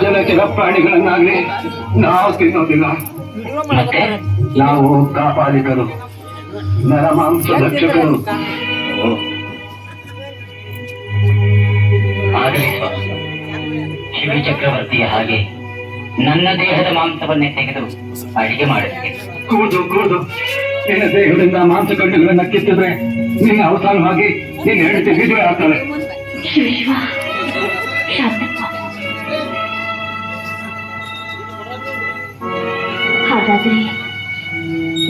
ಜಲಚರ ಪ್ರಾಣಿಗಳನ್ನಾಗ್ಲಿ ನಾವು ತಿನ್ನೋದಿಲ್ಲ ಮತ್ತೆ ನಾವು ಕಾಪಾಲಿಕರು ನರಮಾಂಸ ರಕ್ಷಕರು ಆದರೆ ಶಿವ ಚಕ್ರವರ್ತಿಯ ಹಾಗೆ ನನ್ನ ದೇಹದ ಮಾಂಸವನ್ನೇ ತೆಗೆದು ಅಡಿಗೆ ಮಾಡುತ್ತೇನೆ ಕೂದು ಕೂದು. ನಿನ್ನ ದೇಹದಿಂದ ಮಾಂಸಖಂಡಗಳನ್ನ ಕಿತ್ತಿದ್ರೆ ನಿನ್ನ ಅವಸಾನವಾಗಿ ನಿನ್ನ ಹೆಂಡತಿ ಮದುವೆ ಆಗ್ತಾಳೆ ಹಾಗಾದ್ರೆ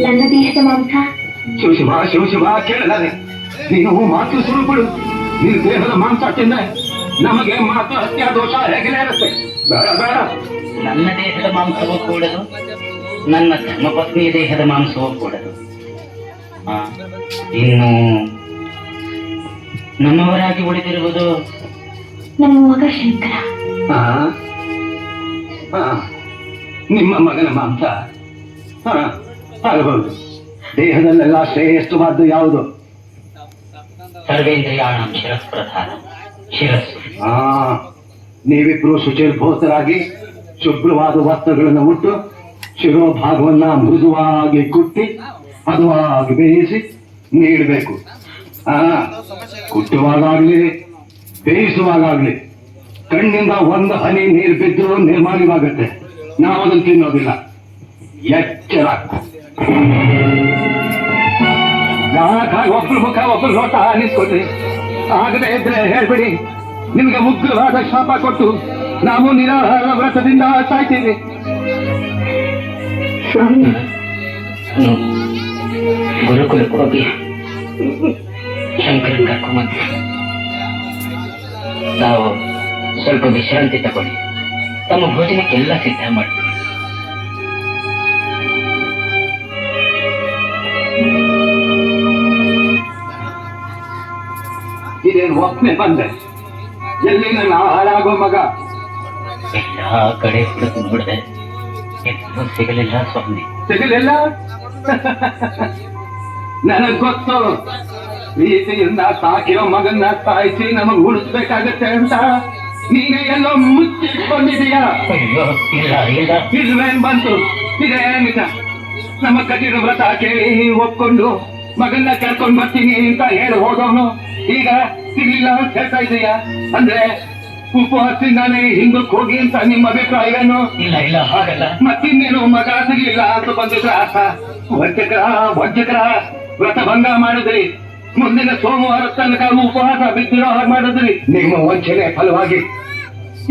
ನನ್ನ ದೇಹದ ಮಾಂಸ? ಶಿವಶಿವ ಶಿವಶಿವ ಕೇಳಲಾರೆ. ನೀನು ಮಾತು ಸ್ವರೂಪಗಳು ನಿನ್ನ ದೇಹದ ಮಾಂಸ ತಿಂದ್ರೆ ನಮಗೆ ಮಾತು ಹತ್ಯಾ ದೋಷ ಹೇಗೆ ಇರುತ್ತೆ. ಬೇಡ ಬೇಡ. ನನ್ನ ದೇಹದ ಮಾಂಸವು ಕೂಡದು ನನ್ನ ಧರ್ಮಪತ್ನಿಯ ದೇಹದ ಮಾಂಸವೂ ಕೂಡದು ಆ, ಇನ್ನು ನಮ್ಮವರಾಗಿ ಉಳಿದಿರುವುದು? ನಮ್ಮ ಮಗ ಶಂಕರ. ಆ? ಆ, ನಿಮ್ಮ ಮಗನ ಮಾಂಸ. ಹಾ ಆಗಬಹುದು ದೇಹದಲ್ಲೆಲ್ಲ ಶ್ರೇಷ್ಠವಾದ್ದು ಯಾವುದು? ಸರ್ವೇಂದ್ರಿಯಾಣ ಶಿರಸ್ ಪ್ರಧಾನ ಶಿರಸ್ ಆ ನೀವಿಬ್ರು ಶುಚಿರ್ಭೂತರಾಗಿ ಶುಭ್ರವಾದ ವಸ್ತ್ರಗಳನ್ನು ಉಟ್ಟು ಶಿರೋಭಾಗವನ್ನ ಮೃದುವಾಗಿ ಕುಟ್ಟಿ ಹದವಾಗಿ ಬೇಯಿಸಿ ನೀಡಬೇಕು. ಆ ಕುಟ್ಟುವಾಗಲಿ ಬೇಯಿಸುವಾಗಲಿ ಕಣ್ಣಿಂದ ಒಂದು ಹನಿ ನೀರು ಬಿದ್ದು ನಿರ್ಮಾಣವಾಗುತ್ತೆ. ನಾವು ಅದನ್ನು ತಿನ್ನೋದಿಲ್ಲ. ಎಚ್ಚರ. ಒಬ್ರು ಮುಖ, ಒಬ್ರು ಲೋಟ ಅನಿಸ್ಕೊಡ್ರಿ ಆಗದೆ ಇದ್ರೆ ಹೇಳ್ಬಿಡಿ. ನಿಮ್ಗೆ ಉಗ್ರವಾದ ಶಾಪ ಕೊಟ್ಟು ನಾವು ನಿರಾಹಾರ ವ್ರತದಿಂದ ಸಾಯ್ತೀವಿ. ಸ್ವಾಮಿ. ಗುರುಕುಲಕ್ಕೆ ಹೋಗಿ ಶಂಕರನ್ ಕರ್ಕೊಂಬಂದ. ತಾವು ಸ್ವಲ್ಪ ವಿಶ್ರಾಂತಿ ತಗೊಳ್ಳಿ. ತಮ್ಮ ಭೋಜನಕ್ಕೆಲ್ಲ ಸಿದ್ಧ ಮಾಡ್ತೀವಿ ಇದೇನು ಒಪ್ಪನೆ ಬಂದೆ? ಎಲ್ಲಿ ನನ್ನ ಹಾಳಾಗೋ ಮಗ? ಎಲ್ಲ ಕಡೆ ಹುಡುಕು ನೋಡಿದೆ. ಸಿಗಲಿಲ್ಲ ಸ್ವಾಮಿ. ಸಿಗಲಿಲ್ಲ? ನನಗ್ ಗೊತ್ತು. ಪ್ರೀತಿಯಿಂದ ಸಾಕಿರೋ ಮಗನ್ನ ಸಾಯಿಸಿ ನಮಗ್ ಉಳಿಸ್ಬೇಕಾಗತ್ತೆ ಅಂತ. ನೀನೇ ಎಲ್ಲೋ ಮುಚ್ಚಿಟ್ಕೊಂಡಿದೀಯ ಇಲ್ವೇನ್ ಬಂತು. ಇದೇ ನಿಜ. ನಮ್ಮ ಕಠಿಣ ವ್ರತ ಕೇಳಿ ಒಪ್ಕೊಂಡು ಮಗನ್ನ ಕರ್ಕೊಂಡ್ ಬರ್ತೀನಿ ಅಂತ ಹೇಳಿ ಹೋದವನು. ಈಗ ಸಿಗ್ಲಿಲ್ಲ ಅಂತ ಹೇಳ್ತಾ ಇದೀಯ ಅಂದ್ರೆ ಉಪವಾಸದಿಂದಾನೇ ಹಿಂದಕ್ಕೆ ಹೋಗಿ ಅಂತ ನಿಮ್ಮ ಅಭಿಪ್ರಾಯನು ಇಲ್ಲ ಇಲ್ಲ ಹಾಗಲ್ಲ. ಮತ್ತಿನ್ನೇನು ಮಗ ಸಿಗಲಿಲ್ಲ ಅಂತ ಬಂದಿದ್ರ ಅರ್ಥ? ವಂಚಕರ ವಂಚಕರ ವ್ರತ ಭಂಗ ಮಾಡಿದ್ರಿ. ಮುಂದಿನ ಸೋಮವಾರ ತನಕ ಉಪವಾಸ ಬಿದ್ದಿರೋ ಹಾಗೆ ಮಾಡಿದ್ರಿ. ನಿಮ್ಮ ವಂಚನೆ ಫಲವಾಗಿ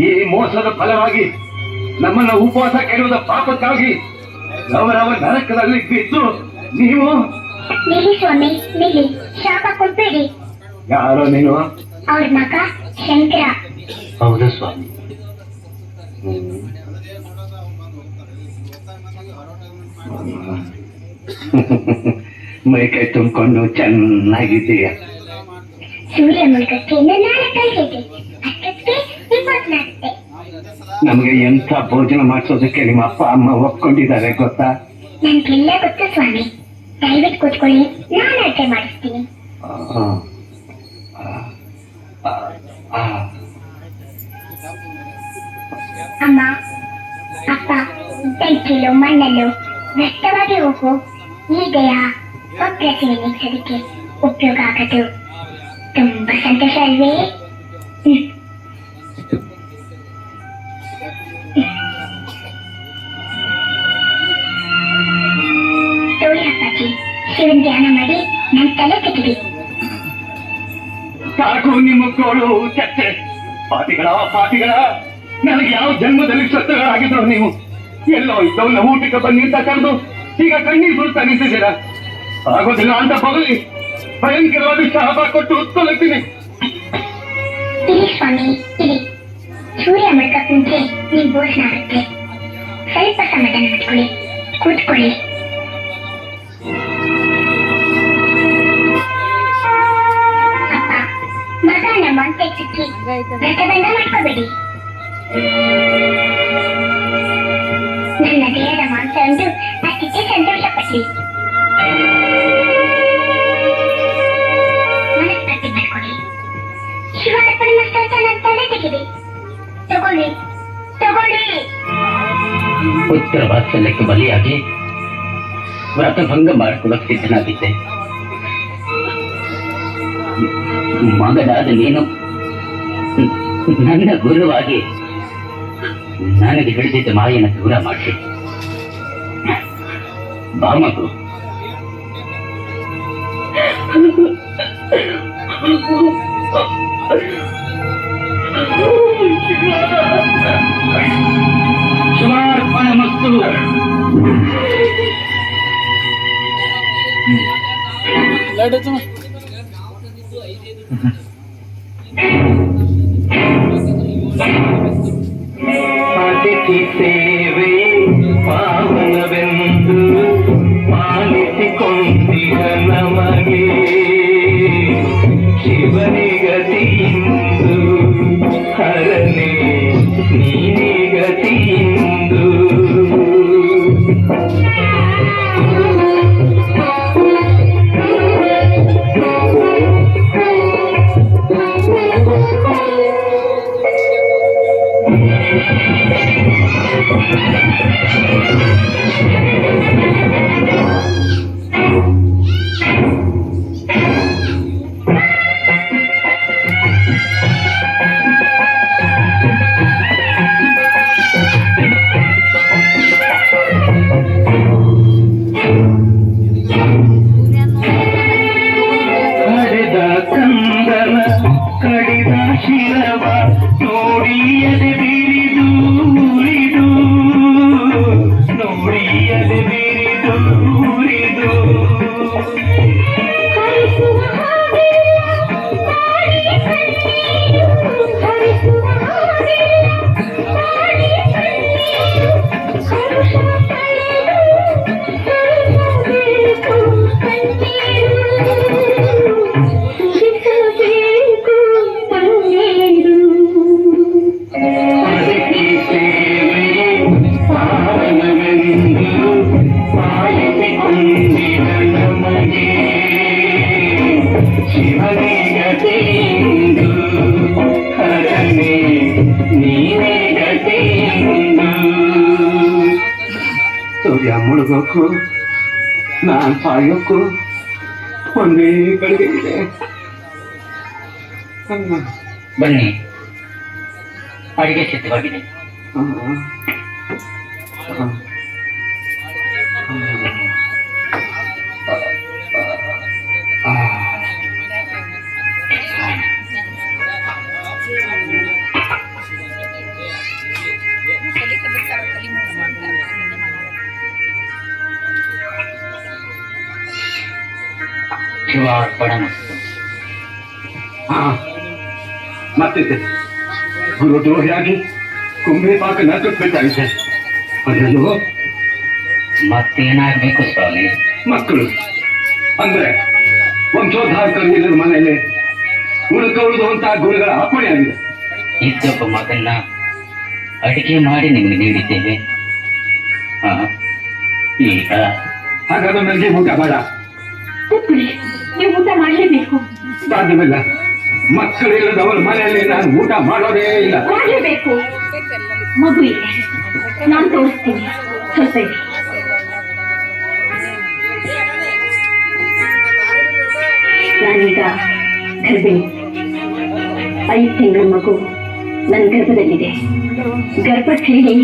ಈ ಮೋಸದ ಫಲವಾಗಿ ನಮ್ಮನ್ನ ಉಪವಾಸ ಕೇಳುವುದ ಪಾಪಕ್ಕಾಗಿ ಅವರವ ನರಕದಲ್ಲಿ ಬಿದ್ದು ನೀವು ನಿಲ್ಲಿ ಸ್ವಾಮಿ ನಿಲ್ಲಿ. ಶಾಪ ಕೊಡ್ಬೇಡಿ. ಯಾರೋ ನೀನು? ಅವ್ರ ಮಗ ಶಂಕರ. ಹೌದು ಸ್ವಾಮಿ ಮೈಕೈ ತುಂಬಿಕೊಂಡು ಚೆನ್ನಾಗಿದ್ದೀಯ? ಸೂರ್ಯ ನಮಗೆ ಎಂಥ ಭೋಜನ ಮಾಡಿಸೋದಕ್ಕೆ ನಿಮ್ಮ ಅಪ್ಪ ಅಮ್ಮ ಒಪ್ಕೊಂಡಿದ್ದಾರೆ ಗೊತ್ತಾ? ನನ್ಗೆಲ್ಲ ಗೊತ್ತು ಸ್ವಾಮಿ. ದಯವಿಟ್ಟು ಕೂತ್ಕೊಳ್ಳಿ. ನಾನು ಅಡುಗೆ ಮಾಡಿಸ್ತೀನಿ. ಅಮ್ಮ, ಅಪ್ಪ ಬೆಂಕಿಲು ಮಣ್ಣಲ್ಲೂ ನಷ್ಟವಾಗಿ ಹೋಗು. ಈಗೆಯ ಒಗ್ಗಟ್ಟಿಗೆ ನಿಗ್ಸೋದಕ್ಕೆ ಉಪಯೋಗ ಆಗದು. ತುಂಬಾ ಸಂತೋಷ ಅಲ್ವೇ. ತೋಳಿ ಅಪ್ಪಾಜಿ, ಶಿವನ್ ಧ್ಯಾನ ಮಾಡಿ ನನ್ನ ತಲೆ ಕೆಟ್ಟಿದೆ. ಸಾಕು ನಿಮ್ಮ ಕೋಳು ಚರ್ಚೆ ಪಾತಿಗಳ ಪಾತಿಗಳ. ನನಗೆ ಯಾವ ಜನ್ಮದಲ್ಲಿ ಶತ್ರುಗಳಾಗಿದ್ರು ನೀವು? ಎಲ್ಲೋ ಇದ್ದವನ್ನ ಊಟಕ್ಕೆ ಬನ್ನಿ ಅಂತ ಕರೆದು ಈಗ ಕಣ್ಣೀರು ಸುಡ್ತಾ ನಿಂತಿದ್ದೀರಾ? ಆಗೋದಿಲ್ಲ ಅಂತ ಬಗಲಿ. ಭಯಂಕರವಾದ ಶಾಪ ಕೊಟ್ಟು ಇರಿ ಸೂರ್ಯ ಮಟ್ಟ ಮುಂಚೆ ನೀವು ಭೋಜನ ಆಗುತ್ತೆ. ಸ್ವಲ್ಪ ಸಮಯ ಮಾಡ್ಕೊಳ್ಳಿ ಕೂತ್ಕೊಳ್ಳಿ. ಮಗ ನಮ್ಮ ವ್ರತಬಂಧ ಮಾಡ್ಕೋಬೇಡಿ. ಉತ್ತರ ಗೆಳೆಯನ ವಾತ್ಸಲ್ಯಕ್ಕೆ ಬಲಿಯಾಗಿ ವ್ರತಭಂಗ ಮಾಡಿಕೊಳ್ಳಕ್ಕೆ ಸಿದ್ಧನಾಗಿದ್ದೆ ಮಗನಾದ ನೀನು ನನ್ನ ಗುರುವಾಗಿ ನನಗೆ ಹಿಡಿದಿದ್ದ ಮಾಯನ ದೂರ ಮಾಡಿ ಬಾ ಮಗು. ಶಿವಾರ್ಪಣ ಮಸ್ತು ಅತಿಥಿ নীতিতে ಸೂರ್ಯ ಮುಳುಗೋಕು ನಾನು ಸಾಯೋಕು ಒಂದೇ ಕಡೆ ಇದೆ. ಬನ್ನಿ. ಅಡಿಗೆ ಸಿದ್ಧವಾಗಿದೆ ಗುರು ದ್ರೋಹಿಯಾಗಿ ಕುಂಬೆ ಪಾಕ ನಕ್ಕಬೇಕಾಗಿದೆ ಅದರಲ್ಲೂ ಮತ್ತೇನಾಗಬೇಕು ಸ್ವಾಮಿ? ಮಕ್ಕಳು. ಅಂದ್ರೆ ವಂಶೋದ್ಧಾರಕರು ಇಲ್ಲದ ಮನೆಯಲ್ಲಿ ಉಳ್ಕೊಳ್ಳುವುದು ಅಂತ ಗುರುಗಳ ಅಪ್ಪಣೆಯಾಗಿದೆ ಇದ್ದೊಬ್ಬ ಮಗನ್ನ ಅಡಿಗೆ ಮಾಡಿ ನಿಮಗೆ ನೀಡಿದ್ದೇವೆ. ಹಾ ಈಗ ಹಾಗಾದ್ರೆ ನನಗೆ ಊಟ ಬೇಡ. ನೀವು ಊಟ ಮಾಡಲೇಬೇಕು. ಸಾಧ್ಯವಿಲ್ಲ. ಮಕ್ಕಳಿಲ್ಲದವರ ಮನೆಯಲ್ಲಿ ನಾನು ಊಟ ಮಾಡೋದೇ ಇಲ್ಲ. ಮಾಡಲೇಬೇಕು. ಮಗು ಇದೆ ನಾನು ತೋರಿಸ್ತೀನಿ. ಸ್ವಲ್ಪ. ನಾನೀಗ ಗರ್ಭಿಣಿ. ಐದು ತಿಂಗಳ ಮಗು ನನ್ನ ಗರ್ಭದಲ್ಲಿದೆ. ಗರ್ಭ ಸೀಳಿ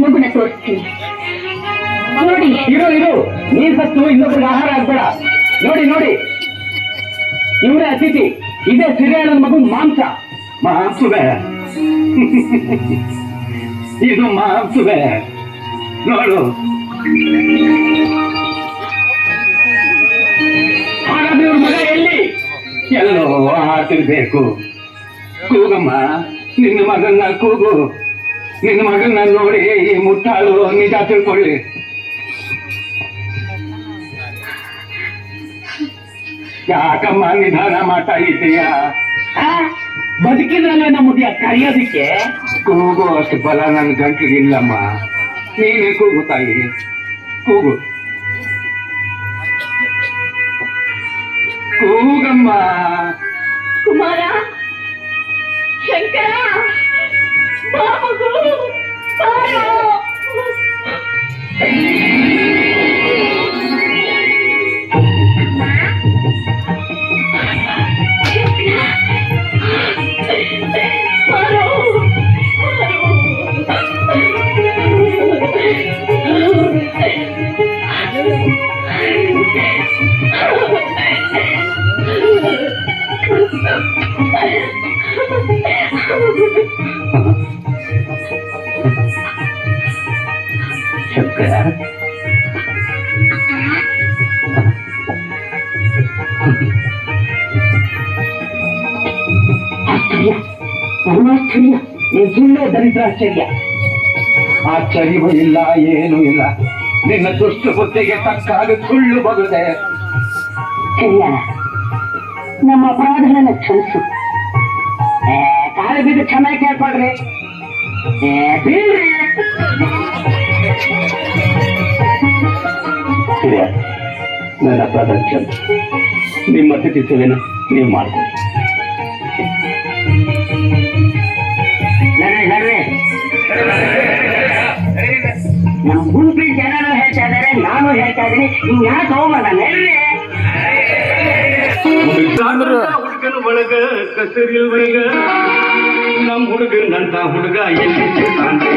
ಮಗುನ ತೋರಿಸ್ತೀನಿ. ನೋಡಿ. ಇರು ಇರು ನೀನ್ ಸತ್ತು ಇನ್ನೊಬ್ರಿಗೆ ಆಹಾರ ಆಗ್ಬೇಡ ನೋಡಿ ನೋಡಿ. ಇವರೇ ಅತಿಥಿ. ಇದೇ ಸಿರಿಯಾಳನ ಮಗು ಮಾಂಸ. ಮಾಂಸವೇ. ಇದು ಮಾಂಸವೇ. ನೋಡು. ಹಾಗಾದ್ರೆ ಮಗ ಎಲ್ಲಿ? ಎಲ್ಲೋ ಆತಿರ್ಬೇಕು ಕೂಗಮ್ಮ, ನಿನ್ನ ಮಗನ್ನ ಕೂಗು. ನಿನ್ನ ಮಗನ್ನ ನೋಡಿ ಈ ಮುಟ್ಟಾಳು, ನಿಜ ತಿಳ್ಕೊಳ್ಳಿ. ಯಾಕಮ್ಮ ನಿಧಾನ ಮಾಡ್ತಾ ಇದ್ದೀಯಾ? ಬದುಕಿದ್ರಲ್ಲ ನಮ್ಮದಿಯ ಕರೆಯೋದಿಕ್ಕೆ? ಕೂಗು ಅಷ್ಟು ಬಲ ನನ್ನ ಗಂಟ್ಲಿಗೆ ಇಲ್ಲಮ್ಮ. ನೀನೇ ಕೂಗು ತಾಯಿ. ಕೂಗು. ಕೂಗಮ್ಮ. ಕುಮಾರ, ಶಂಕರ ಬಾ ಮಗು ಬಾರೋ. ಶಂಕರ ಆಶ್ಚರ್ಯ ಪರಮಾಶ್ಚರ್ಯ ನಿಜಲ್ಲೇ ದರಿದ್ರಾಶ್ಚರ್ಯ ಆಶ್ಚರ್ಯವೂ ಇಲ್ಲ ಏನೂ ಇಲ್ಲ ನಿನ್ನ ದುಷ್ಟ ಬುದ್ಧಿಗೆ ತಕ್ಕಾಗ ಸುಳ್ಳು ಬರುದೆ ಸರಿಯ ನಮ್ಮ ಅಪರಾಧಗಳನ್ನ ಕ್ಷಮಿಸು ಏ, ಕಾಲು ಬಿದ್ದು ಕ್ಷಮೆ ಬೀಳ್ರಿ. ನನ್ನ ಅಪರಾಧ ಕ್ಷಮಿಸಿ ನಿಮ್ಮ ಅತಿಥಿ ಸೇವೆನ ನೀವು ಮಾಡ್ಕೊಳ್ಳಿ ನಮ್ಮ ಗುಂಪಿನ ಜನರು ಹೇಳ್ತಾ ಇದ್ದಾರೆ ನಾನು ಹೇಳ್ತಾ ಇದ್ದೀನಿ ನೀವು ಯಾಕೆ ಹೋಗಲ್ಲ ಹುಡುಗನ ಒಳಗ ಕಸರಿಲ್ ಒಳಗ. ನಮ್ ಹುಡುಗನಂತ ಹುಡುಗ ಎಲ್ಲಿ ಸಿಗ್ತಾನೆ?